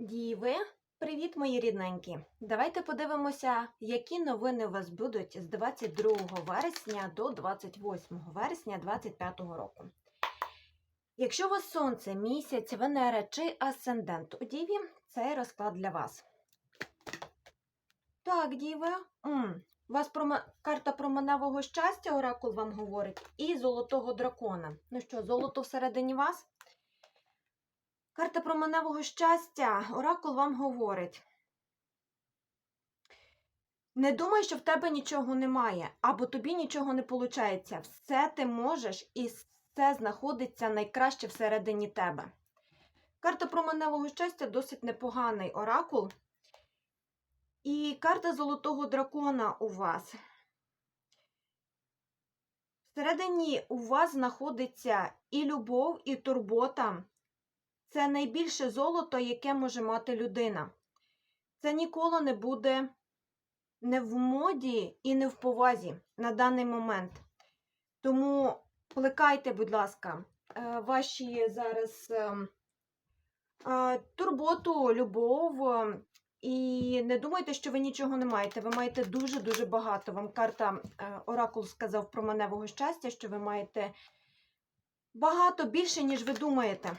Діви, привіт, мої рідненькі! Давайте подивимося, які новини у вас будуть з 22 вересня до 28 вересня 2025 року. Якщо у вас сонце, місяць, Венера чи асцендент у Діві, цей розклад для вас. Так, Діви, м, у вас проме- карта променевого щастя, оракул вам говорить, і золотого дракона. Ну що, золото всередині вас? Карта променевого щастя, оракул вам говорить. Не думай, що в тебе нічого немає, або тобі нічого не виходить. Все ти можеш, і все знаходиться найкраще всередині тебе. Карта променевого щастя досить непоганий оракул. І карта золотого дракона у вас. Всередині у вас знаходиться і любов, і турбота. Це найбільше золото, яке може мати людина. Це ніколи не буде не в моді і не в повазі на даний момент. Тому плекайте, будь ласка, е, ваші зараз ем, е, турботу, любов. е, І не думайте, що ви нічого не маєте. Ви маєте дуже-дуже багато. Вам карта е, Оракул сказав про маневого щастя, що ви маєте багато більше, ніж ви думаєте.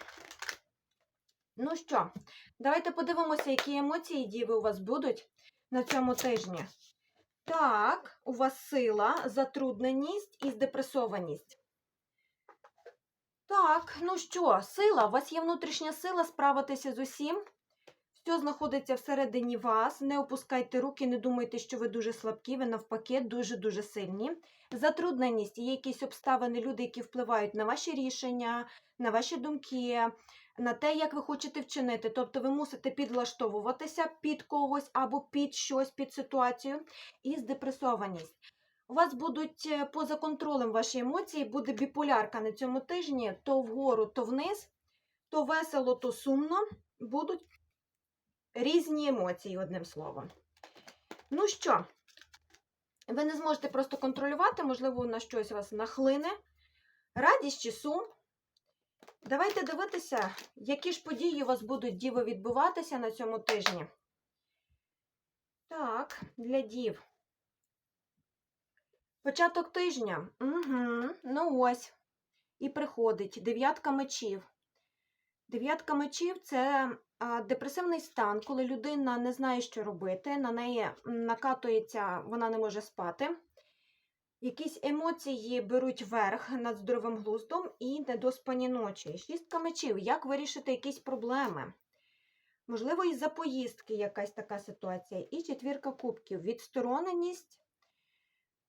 Ну що, давайте подивимося, які емоції діви у вас будуть на цьому тижні. Так, у вас сила, затрудненість і здепресованість. Так, ну що, сила, у вас є внутрішня сила справитися з усім. Все знаходиться всередині вас. Не опускайте руки, не думайте, що ви дуже слабкі, ви навпаки, дуже-дуже сильні. Затрудненість є якісь обставини, люди, які впливають на ваші рішення, на ваші думки, на те, як ви хочете вчинити. Тобто ви мусите підлаштовуватися під когось або під щось, під ситуацію. І здепресованість. У вас будуть е, поза контролем ваші емоції, буде біполярка на цьому тижні, то вгору, то вниз, то весело, то сумно. Будуть різні емоції, одним словом. Ну що, ви не зможете просто контролювати, можливо, на щось вас нахлине. Радість чи сум. Давайте дивитися, які ж події у вас будуть діви відбуватися на цьому тижні. Так, для дів. Початок тижня. Угу, ну ось. І приходить дев'ятка мечів. Дев'ятка мечів це депресивний стан, коли людина не знає, що робити, на неї накатується, вона не може спати. Якісь емоції беруть верх над здоровим глуздом і недоспані ночі. Шістка мечів. Як вирішити якісь проблеми? Можливо, із-за поїздки якась така ситуація. І четвірка кубків. Відстороненість.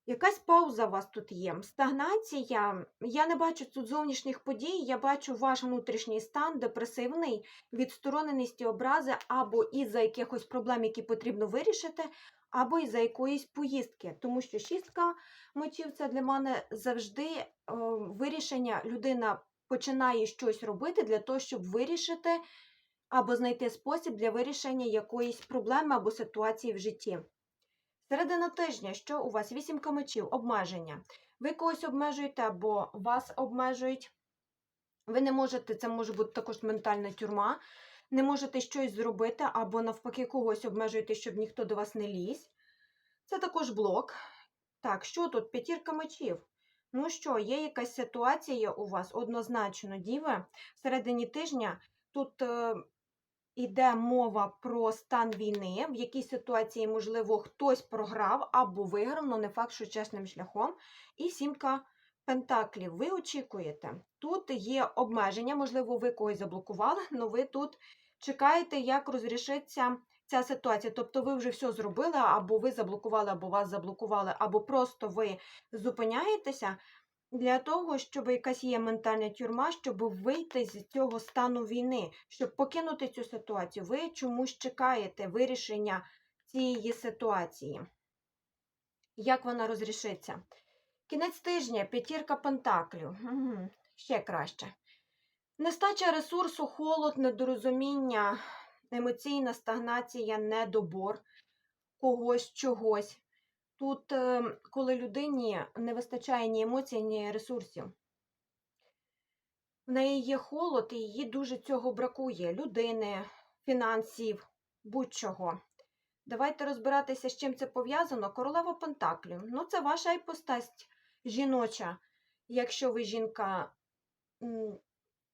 Якась пауза у вас тут є. Стагнація. Я не бачу тут зовнішніх подій, я бачу ваш внутрішній стан, депресивний, відстороненість образи, або із-за якихось проблем, які потрібно вирішити, або із-за якоїсь поїздки. Тому що шістка мечів це для мене завжди е, вирішення. Людина починає щось робити для того, щоб вирішити або знайти спосіб для вирішення якоїсь проблеми або ситуації в житті. Середина тижня, що у вас? Вісімка мечів, обмеження. Ви когось обмежуєте або вас обмежують. Ви не можете, це може бути також ментальна тюрма, не можете щось зробити, або навпаки когось обмежуєте, щоб ніхто до вас не ліз. Це також блок. Так, що тут? П'ятірка мечів. Ну що, є якась ситуація у вас однозначно, діви. Всередині тижня тут е, іде мова про стан війни, в якій ситуації, можливо, хтось програв або виграв, але не факт, що чесним шляхом. І сімка пентаклів. Ви очікуєте. Тут є обмеження, можливо, ви когось заблокували, але ви тут чекаєте, як розрішиться ця ситуація. Тобто ви вже все зробили, або ви заблокували, або вас заблокували, або просто ви зупиняєтеся для того, щоб якась є ментальна тюрма, щоб вийти з цього стану війни, щоб покинути цю ситуацію. Ви чомусь чекаєте вирішення цієї ситуації. Як вона розрішиться? Кінець тижня, п'ятірка пентаклів. Угу. Ще краще. Нестача ресурсу, холод, недорозуміння, емоційна стагнація, недобор когось, чогось. Тут, е, коли людині не вистачає ні емоцій, ні ресурсів. В неї є холод, і їй дуже цього бракує. Людини, фінансів, будь-чого. Давайте розбиратися, з чим це пов'язано. Королева Пентаклів. Ну, це ваша іпостасть жіноча. Якщо ви жінка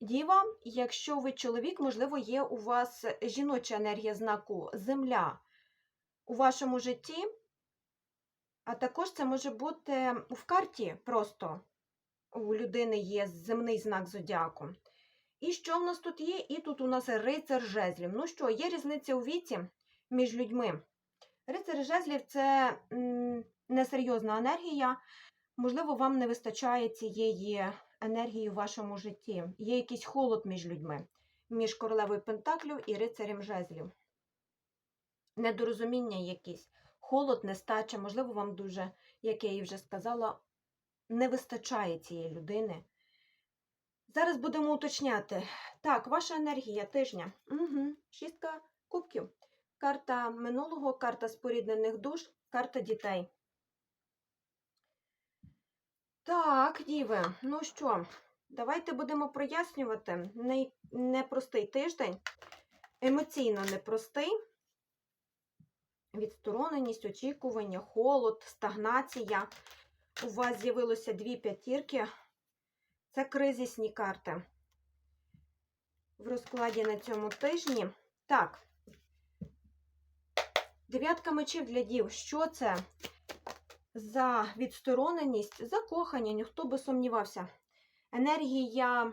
діва, якщо ви чоловік, можливо, є у вас жіноча енергія знаку Земля у вашому житті. А також це може бути в карті просто у людини є земний знак зодіаку. І що в нас тут є? І тут у нас рицар жезлів. Ну що, є різниця у віці між людьми. Рицар жезлів це несерйозна енергія. Можливо, вам не вистачає цієї енергії у вашому житті. Є якийсь холод між людьми, між королевою Пентаклів і рицарем жезлів. Недорозуміння якісь, холод, нестача, можливо, вам дуже, як я їй вже сказала, не вистачає цієї людини. Зараз будемо уточняти. Так, ваша енергія тижня. Угу. Шістка кубків. Карта минулого, карта споріднених душ, карта дітей. Так, діви, ну що, давайте будемо прояснювати. Непростий тиждень, емоційно непростий. Відстороненість, очікування, холод, стагнація. У вас з'явилося дві п'ятірки. Це кризисні карти. В розкладі на цьому тижні. Так. Дев'ятка мечів для дів. Що це за відстороненість, закохання, ніхто би сумнівався. Енергія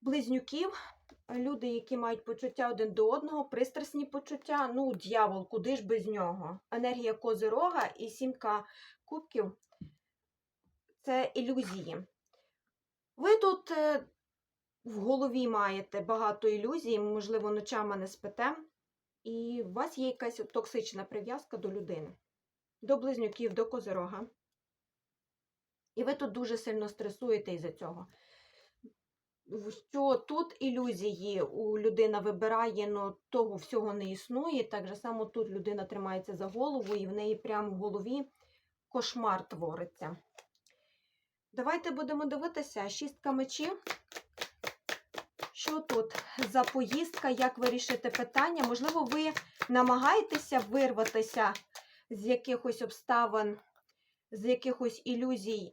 близнюків, люди, які мають почуття один до одного, пристрасні почуття. Ну, дьявол, куди ж без нього? Енергія козирога і сімка кубків це ілюзії. Ви тут е, в голові маєте багато ілюзій, можливо, ночами не спите, і у вас є якась токсична прив'язка до людини, до близнюків, до козирога. І ви тут дуже сильно стресуєте із-за цього. Що тут ілюзії у людина вибирає, але того всього не існує. Так же само тут людина тримається за голову, і в неї прямо в голові кошмар твориться. Давайте будемо дивитися. Шістка мечів. Що тут за поїздка, як вирішити питання? Можливо, ви намагаєтеся вирватися з якихось обставин, з якихось ілюзій,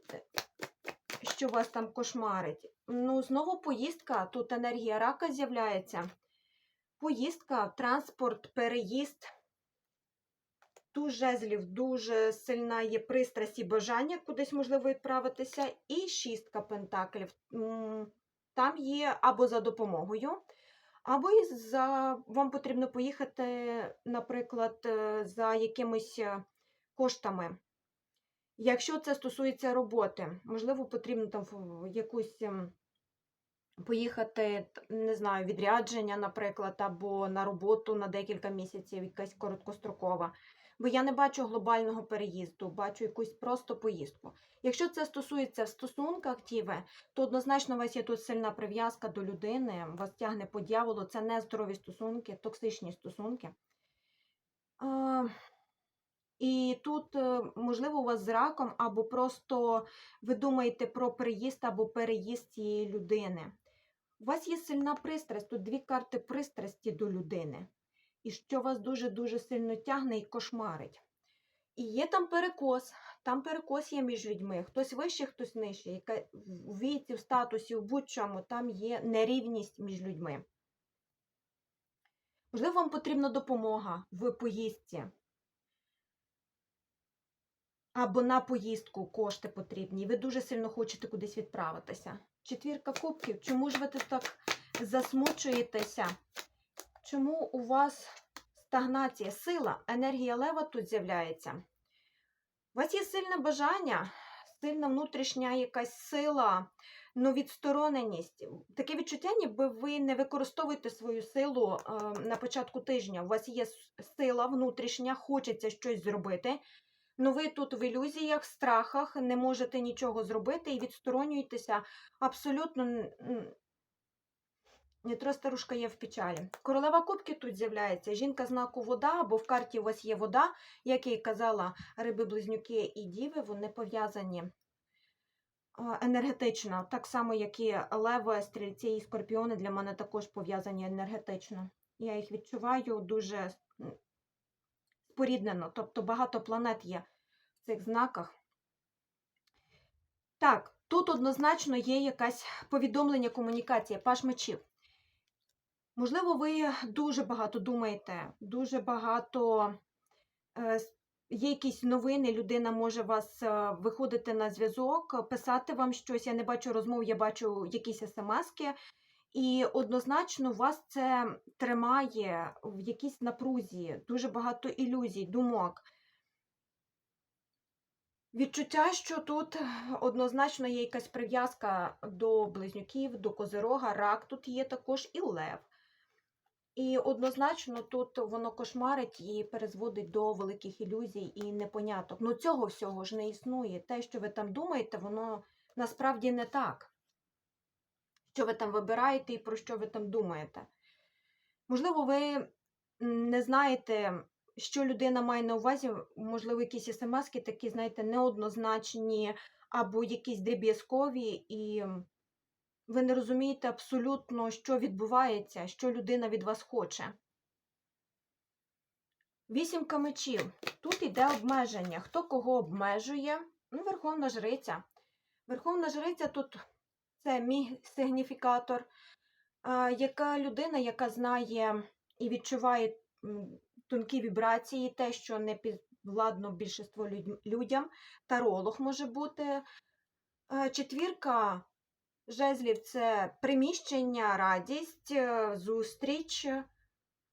що вас там кошмарить. Ну, знову поїздка, тут енергія рака з'являється. Поїздка, транспорт, переїзд. Тут жезлів дуже сильна є пристрасть і бажання кудись можливо відправитися. І шістка пентаклів. Там є або за допомогою, або за вам потрібно поїхати, наприклад, е, за якимись е, коштами. Якщо це стосується роботи, можливо, потрібно там якусь ем, поїхати, не знаю, відрядження, наприклад, або на роботу на декілька місяців, якась короткострокова. Бо я не бачу глобального переїзду, бачу якусь просто поїздку. Якщо це стосується в стосунках тіве, то однозначно у вас є тут сильна прив'язка до людини, вас тягне по дьяволу, це не здорові стосунки, токсичні стосунки. І тут, е, можливо, у вас з раком, або просто ви думаєте про приїзд або переїзд цієї людини. У вас є сильна пристрасть, тут дві карти пристрасті до людини. І що вас дуже-дуже сильно тягне і кошмарить. І є там перекос, там перекос є між людьми. Хтось вищий, хтось нижчий. В віці, в статусі, в будь-чому там є нерівність між людьми. Можливо, вам потрібна допомога в поїздці. Або на поїздку кошти потрібні. і Ви дуже сильно хочете кудись відправитися. Четвірка кубків. Чому ж ви так засмучуєтеся? Чому у вас стагнація, сила, енергія лева тут з'являється? У вас є сильне бажання, сильна внутрішня якась сила, ну, відстороненість. Таке відчуття, ніби ви не використовуєте свою силу е, на початку тижня. У вас є сила внутрішня, хочеться щось зробити. Ну, ви тут в ілюзіях, страхах, не можете нічого зробити і відсторонюєтеся абсолютно. Нітро старушка є в печалі. Королева кубки тут з'являється. Жінка знаку вода, бо в карті у вас є вода, як я й казала, риби, близнюки і діви, вони пов'язані енергетично. Так само, як і леви, стрільці і скорпіони для мене також пов'язані енергетично. Я їх відчуваю дуже споріднено. Тобто багато планет є в цих знаках. Так, тут однозначно є якась повідомлення, комунікація, паш мечів. Можливо, ви дуже багато думаєте, дуже багато е, є якісь новини, людина може вас е, виходити на зв'язок, писати вам щось. Я не бачу розмов, я бачу якісь смски. І однозначно вас це тримає в якійсь напрузі, дуже багато ілюзій, думок. Відчуття, що тут однозначно є якась прив'язка до близнюків, до козирога, рак тут є також і лев. І однозначно тут воно кошмарить і перезводить до великих ілюзій і непоняток. Ну цього всього ж не існує. Те, що ви там думаєте, воно насправді не так. Що ви там вибираєте і про що ви там думаєте. Можливо, ви не знаєте, що людина має на увазі, можливо, якісь смски такі, знаєте, неоднозначні або якісь дріб'язкові, і ви не розумієте абсолютно, що відбувається, що людина від вас хоче. Вісімка мечів. Тут йде обмеження. Хто кого обмежує? Ну, Верховна жриця. Верховна жриця тут це мій сигніфікатор. Яка людина, яка знає і відчуває тонкі вібрації, те, що не підвладно більшинство людь- людям. Таролог може бути. Четвірка жезлів це приміщення, радість, е, зустріч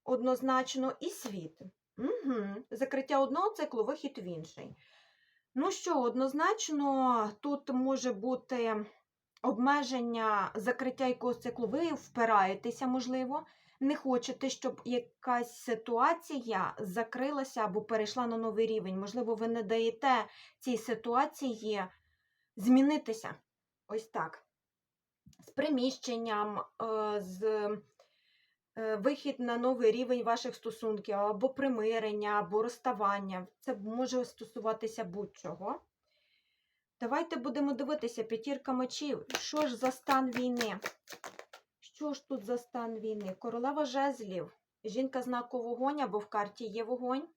однозначно і світ. Угу. Закриття одного циклу, вихід в інший. Ну що, однозначно, тут може бути обмеження закриття якогось циклу. Ви впираєтеся, можливо, не хочете, щоб якась ситуація закрилася або перейшла на новий рівень. Можливо, ви не даєте цій ситуації змінитися. Ось так. З приміщенням, е, з е, вихід на новий рівень ваших стосунків, або примирення, або розставання. Це може стосуватися будь-чого. Давайте будемо дивитися п'ятірка мечів. Що ж за стан війни? Що ж тут за стан війни? Королева жезлів. Жінка знаку вогонь, або в карті є вогонь.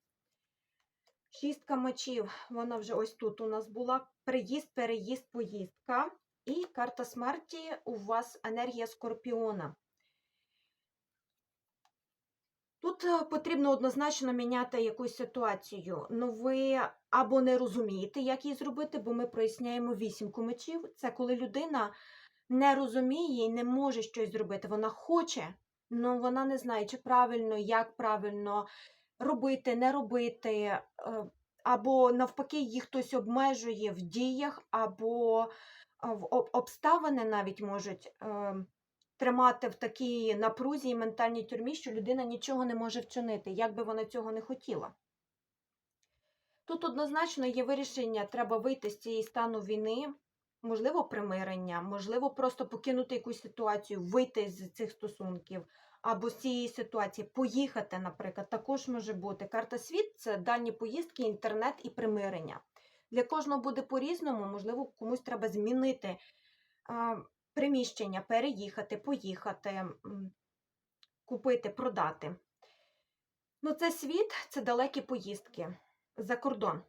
Шістка мечів. Вона вже ось тут у нас була. Приїзд, переїзд, поїздка. І карта смерті у вас енергія скорпіона. Тут е, потрібно однозначно міняти якусь ситуацію. Ну ви або не розумієте, як її зробити, бо ми проясняємо вісімку мечів. Це коли людина не розуміє і не може щось зробити. Вона хоче, але вона не знає, чи правильно, як правильно робити, не робити. е, Або навпаки, їх хтось обмежує в діях, або в обставини навіть можуть е, тримати в такій напрузі і ментальній тюрмі, що людина нічого не може вчинити, як би вона цього не хотіла. Тут однозначно є вирішення, треба вийти з цієї стану війни, можливо, примирення, можливо, просто покинути якусь ситуацію, вийти з цих стосунків, або з цієї ситуації поїхати, наприклад, також може бути. Карта світ це дальні поїздки, інтернет і примирення. Для кожного буде по-різному, можливо, комусь треба змінити приміщення, переїхати, поїхати, купити, продати. Ну, це світ, це далекі поїздки за кордон.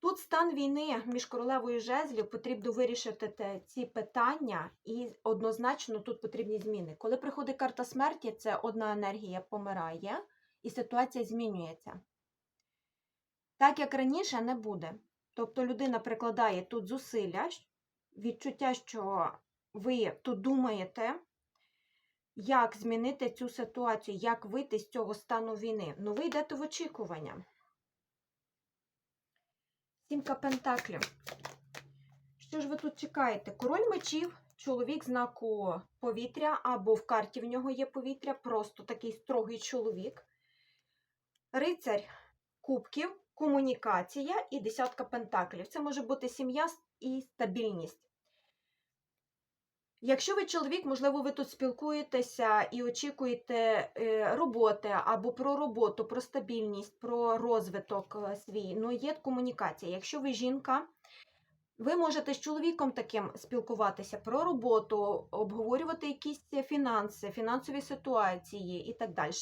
Тут стан війни між королевою жезлів потрібно вирішити ці питання, і однозначно тут потрібні зміни. Коли приходить карта смерті, це одна енергія помирає, і ситуація змінюється. Так як раніше не буде. Тобто людина прикладає тут зусилля, відчуття, що ви тут думаєте, як змінити цю ситуацію, як вийти з цього стану війни. Ну, ви йдете в очікування. Сімка пентаклів. Що ж ви тут чекаєте? Король мечів, чоловік знаку повітря, або в карті в нього є повітря, просто такий строгий чоловік. Рицарь кубків, комунікація і десятка пентаклів. Це може бути сім'я і стабільність. Якщо ви чоловік, можливо, ви тут спілкуєтеся і очікуєте е, роботи або про роботу, про стабільність, про розвиток е, свій, ну є комунікація. Якщо ви жінка, Ви можете з чоловіком таким спілкуватися про роботу, обговорювати якісь фінанси, фінансові ситуації і так далі.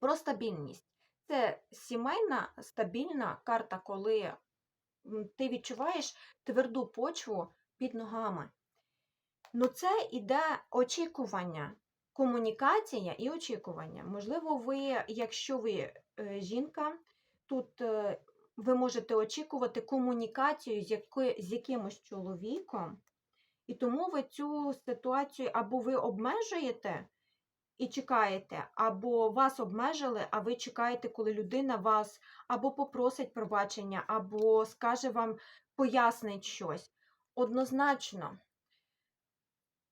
Про стабільність. Це сімейна стабільна карта, коли ти відчуваєш тверду почву під ногами. Ну, це іде очікування, комунікація і очікування. Можливо, ви, якщо ви е, жінка, тут е, ви можете очікувати комунікацію з, яко, з якимось чоловіком, і тому ви цю ситуацію або ви обмежуєте і чекаєте, або вас обмежили, а ви чекаєте, коли людина вас або попросить пробачення, або скаже вам, пояснить щось. Однозначно,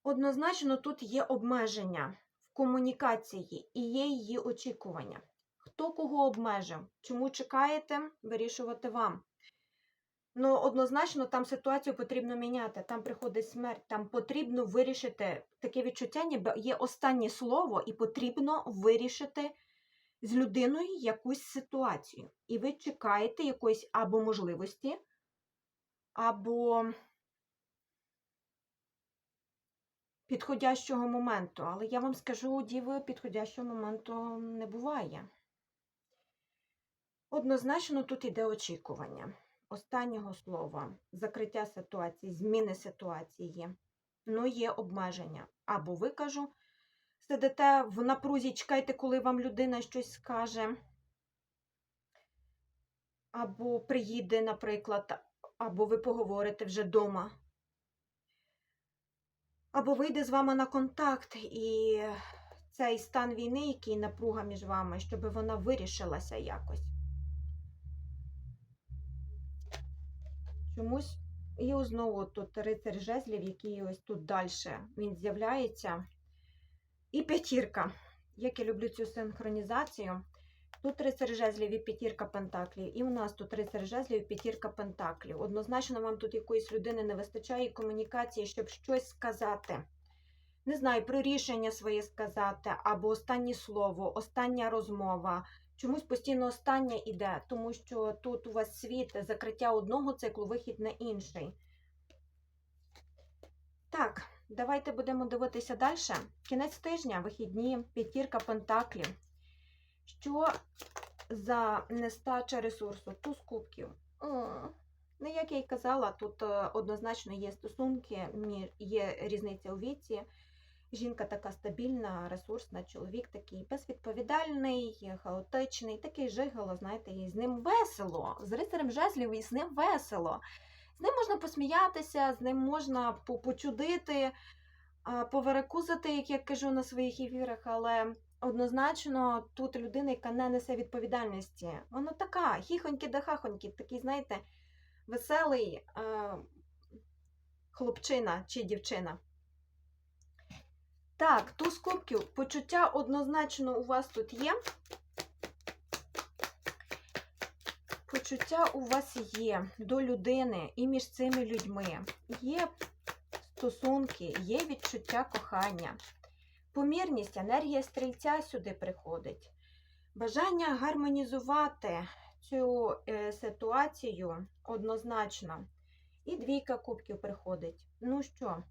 однозначно тут є обмеження в комунікації і є її очікування. Хто кого обмежив? Чому чекаєте? Вирішувати вам. Ну, однозначно, там ситуацію потрібно міняти, там приходить смерть, там потрібно вирішити таке відчуття, ніби є останнє слово, і потрібно вирішити з людиною якусь ситуацію. І ви чекаєте якоїсь або можливості, або підходящого моменту. Але я вам скажу, діви, підходящого моменту не буває. Однозначно тут іде очікування останнього слова, закриття ситуації, зміни ситуації. Ну, є обмеження. Або ви кажу, сидите в напрузі, чекайте, коли вам людина щось скаже. Або приїде, наприклад, або ви поговорите вже вдома. Або вийде з вами на контакт і цей стан війни, який напруга між вами, щоб вона вирішилася якось. Чомусь і знову тут рицар жезлів, який ось тут далі він з'являється. І п'ятірка. Як я люблю цю синхронізацію. Тут рицар жезлів і п'ятірка пентаклів. І у нас тут рицар жезлів і п'ятірка пентаклів. Однозначно, вам тут якоїсь людини не вистачає комунікації, щоб щось сказати. Не знаю, про рішення своє сказати, або останнє слово, остання розмова. Чомусь постійно останнє іде, тому що тут у вас світ, закриття одного циклу, вихід на інший. Так, давайте будемо дивитися далі. Кінець тижня, вихідні, п'ятірка пентаклів. Що за нестача ресурсу? Туз кубків. Ну, як я й казала, тут е, однозначно є стосунки, є різниця у віці. Жінка така стабільна, ресурсна, чоловік такий безвідповідальний, хаотичний, такий жигало, знаєте, і з ним весело. З рицарем жезлів і з ним весело. З ним можна посміятися, з ним можна по- почудити, поверекузити, як я кажу на своїх ефірах, але однозначно тут людина, яка не несе відповідальності. Вона така, хіхоньки да хахоньки, такий, знаєте, веселий е, хлопчина чи дівчина. Так, туз кубків. Почуття однозначно у вас тут є. Почуття у вас є до людини і між цими людьми. Є стосунки, є відчуття кохання. Помірність, енергія стрільця сюди приходить. Бажання гармонізувати цю е, ситуацію однозначно. І двійка кубків приходить. Ну що?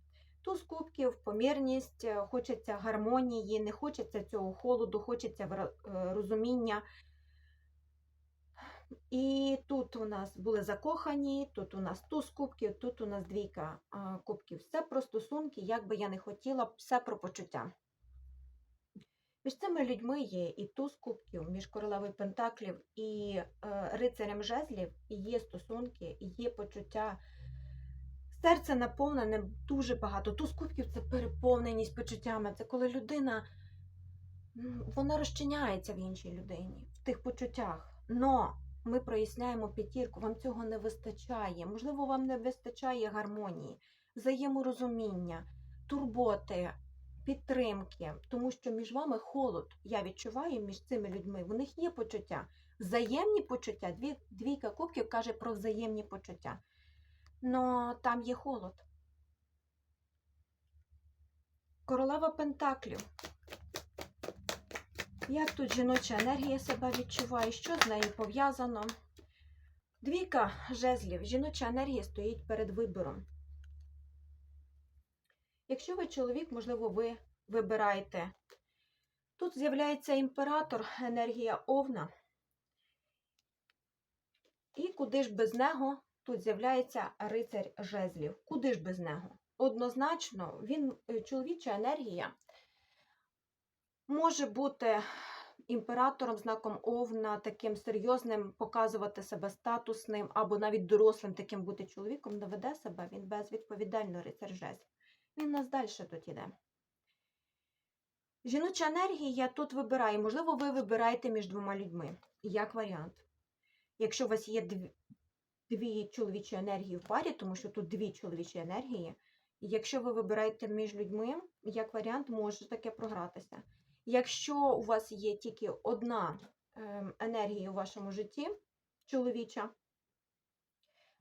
Туз кубків, помірність, е, хочеться гармонії, не хочеться цього холоду, хочеться е, розуміння. І тут у нас були закохані, тут у нас туз кубків, тут у нас двійка кубків. Все про стосунки, як би я не хотіла, все про почуття. Між цими людьми є і туз кубків, між королевою пентаклів і е, рицарем жезлів, є стосунки, є почуття. Серце наповнене дуже багато. Туз кубків це переповненість почуттями. Це коли людина вона розчиняється в іншій людині, в тих почуттях. Но ми проясняємо п'ятірку, вам цього не вистачає. Можливо, вам не вистачає гармонії, взаєморозуміння, турботи, підтримки, тому що між вами холод. Я відчуваю між цими людьми. В них є почуття. Взаємні почуття. Дві, двійка кубків каже про взаємні почуття. Но там є холод. Королева Пентаклів. Як тут жіноча енергія себе відчуває? Що з нею пов'язано? Двійка жезлів, жіноча енергія стоїть перед вибором. Якщо ви чоловік, можливо, ви вибираєте. Тут з'являється імператор, енергія овна. І куди ж без нього тут з'являється рицарь жезлів. Куди ж без нього? Однозначно, він, е, чоловіча енергія може бути імператором, знаком овна, таким серйозним, показувати себе статусним, або навіть дорослим таким бути чоловіком, не веде себе, він безвідповідально рицар жезлів. Він нас далі тут іде. Жіноча енергія тут вибирає. Можливо, ви вибираєте між двома людьми. Як варіант. Якщо у вас є дві, дві чоловічі енергії в парі, тому що тут дві чоловічі енергії, якщо ви вибираєте між людьми, як варіант, може таке програтися. Якщо у вас є тільки одна ем, енергія у вашому житті, чоловіча,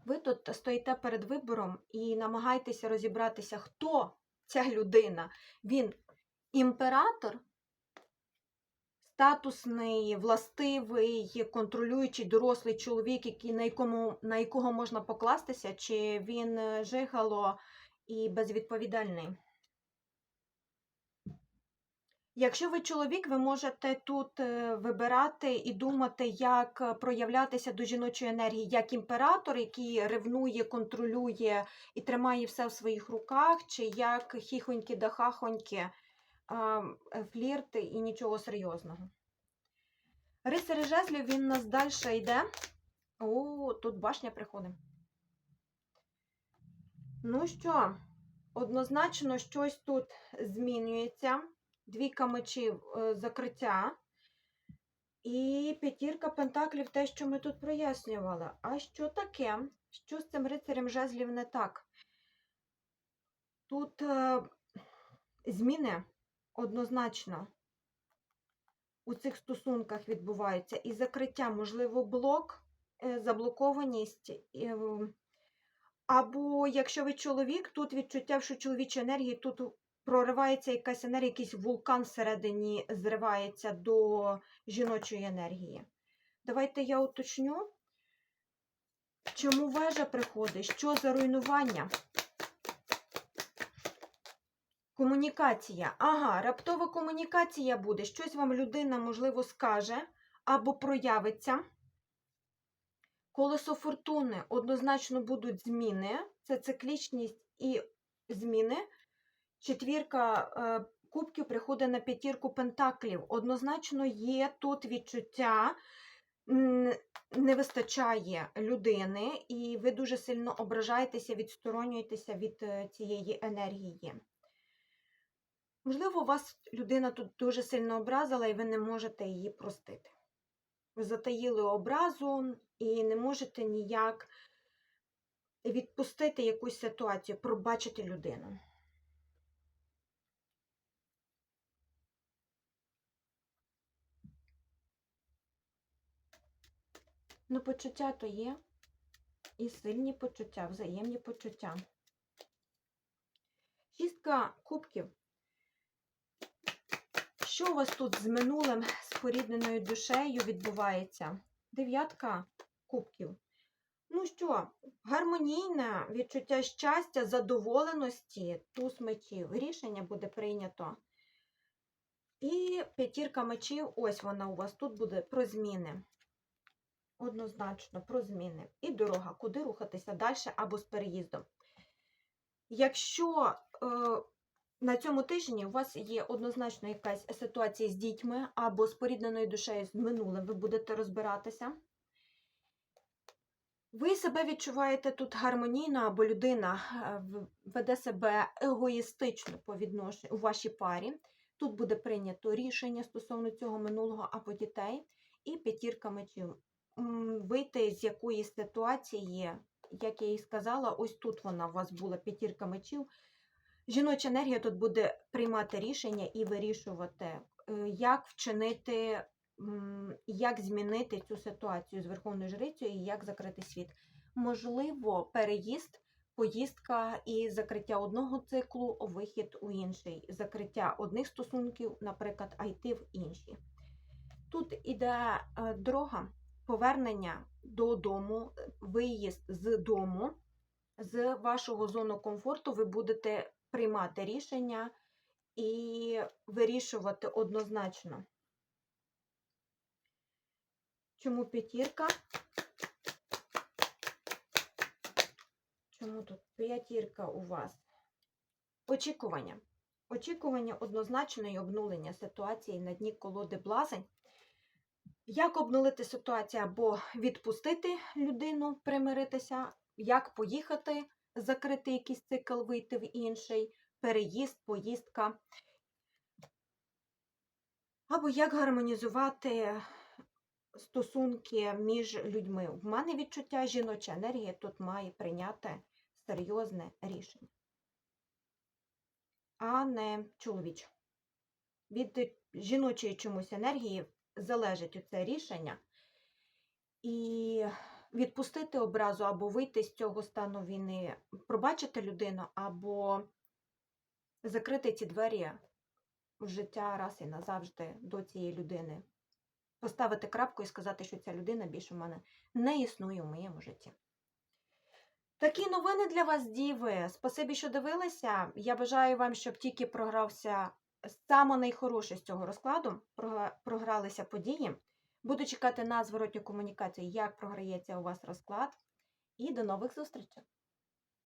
ви тут стоїте перед вибором і намагаєтеся розібратися, хто ця людина. Він імператор, статусний, властивий, контролюючий дорослий чоловік, який, на, якому, на якого можна покластися, чи він е, жигало і безвідповідальний. Якщо ви чоловік, ви можете тут е, вибирати і думати, як е, проявлятися до жіночої енергії, як імператор, який ревнує, контролює і тримає все в своїх руках, чи як хіхоньки да хахоньки, е, флірти і нічого серйозного. Рицарь жезлів він нас далі йде. О, тут башня приходить. Ну що, однозначно щось тут змінюється. Двійка мечів е, закриття. І п'ятірка пентаклів те, що ми тут прояснювали. А що таке? Що з цим рицарем жезлів не так? Тут е, зміни однозначно у цих стосунках відбуваються. І закриття, можливо, блок, е, заблокованість. е, Або якщо ви чоловік, тут відчуття, що чоловічі енергії тут проривається якась енергія, якийсь вулкан всередині зривається до жіночої енергії. Давайте я уточню, чому вежа приходить, що за руйнування? Комунікація. Ага, раптова комунікація буде. Щось вам людина, можливо, скаже або проявиться. Колесо фортуни однозначно будуть зміни. Це циклічність і зміни. Четвірка е, кубків приходить на п'ятірку пентаклів. Однозначно є тут відчуття, не вистачає людини, і ви дуже сильно ображаєтеся, відсторонюєтеся від е, цієї енергії. Можливо, вас людина тут дуже сильно образила, і ви не можете її простити. Ви затаїли образу і не можете ніяк відпустити якусь ситуацію, пробачити людину. Ну, почуття то є. І сильні почуття, взаємні почуття. Шістка кубків. Що у вас тут з минулим спорідненою душею відбувається? Дев'ятка кубків. Ну що, гармонійне відчуття щастя, задоволеності, туз мечів. Рішення буде прийнято. І п'ятірка мечів, ось вона у вас тут буде про зміни. Однозначно, про зміни. І дорога, куди рухатися далі або з переїздом. Якщо е, на цьому тижні у вас є однозначно якась ситуація з дітьми або з порідненою душею з минулим, ви будете розбиратися. Ви себе відчуваєте тут гармонійно, або людина е, веде себе егоїстично по відношенню у вашій парі. Тут буде прийнято рішення стосовно цього минулого або дітей. І п'ятірка мечів. Вийти з якоїсь ситуації, як я і сказала, ось тут вона у вас була п'ятірка мечів. Жіноча енергія тут буде приймати рішення і вирішувати, е, як вчинити, як змінити цю ситуацію з Верховною Жрицею і як закрити світ. Можливо, переїзд, поїздка і закриття одного циклу, вихід у інший, закриття одних стосунків, наприклад, а йти в інші. Тут іде е, дорога, повернення додому, виїзд з дому, з вашого зону комфорту, ви будете приймати рішення і вирішувати однозначно. Чому п'ятірка? Чому тут п'ятірка у вас? Очікування. Очікування однозначної обнулення ситуації на дні колоди блазень. Як обнулити ситуацію або відпустити людину, примиритися, як поїхати, закрити якийсь цикл, вийти в інший, переїзд, поїздка. Або як гармонізувати стосунки між людьми. В мене відчуття жіноча енергія тут має прийняти серйозне рішення, а не чоловіче. Від жіночої чомусь енергії залежить оце рішення. І відпустити образу або вийти з цього стану війни, пробачити людину, або закрити ці двері в життя раз і назавжди до цієї людини. Поставити крапку і сказати, що ця людина більше в мене не існує в моєму житті. Такі новини для вас, діви. Спасибі, що дивилися. Я бажаю вам, щоб тільки програвся саме найхороше з цього розкладу, програлися події. Буду чекати на зворотню комунікацію, як програється у вас розклад. І до нових зустрічей!